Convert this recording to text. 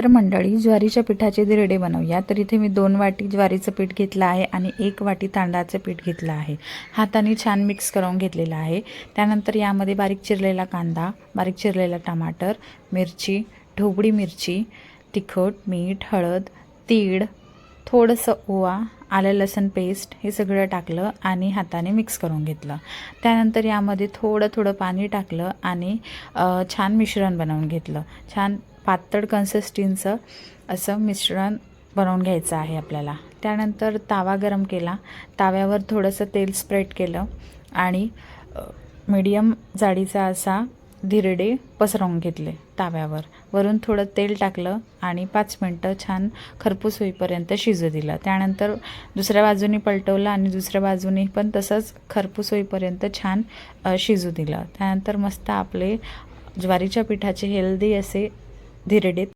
तर मंडळी ज्वारीच्या पिठाचे दिरडे बनवूया. तर इथे मी दोन वाटी ज्वारीचं पीठ घेतलं आहे आणि एक वाटी तांदळाचं पीठ घेतलं आहे. हाताने छान मिक्स करून घेतलेलं आहे. त्यानंतर यामध्ये बारीक चिरलेला कांदा बारीक चिरलेला टमाटर मिरची ढोबळी मिरची तिखट मीठ हळद तीळ थोडंसं ओवा आलं लसण पेस्ट हे सगळं टाकलं आणि हाताने मिक्स करून घेतलं. त्यानंतर यामध्ये थोडं थोडं पाणी टाकलं आणि छान मिश्रण बनवून घेतलं. छान पातळ कन्सिस्टन्सीचं असं मिश्रण बनवून घ्यायचं आहे आपल्याला. त्यानंतर तावा गरम केला. ताव्यावर थोडंसं तेल स्प्रेड केलं आणि मीडियम जाडीचा असा धिरडे पसरवून घेतले ताव्यावर. वरून थोडं तेल टाकलं आणि पाच मिनटं छान खरपूस होईपर्यंत शिजू दिलं. त्यानंतर दुसऱ्या बाजूने पलटवलं आणि दुसऱ्या बाजूने पण तसंच खरपूस होईपर्यंत छान शिजू दिलं. त्यानंतर मस्त आपले ज्वारीच्या पिठाचे हेल्दी असे धिरडे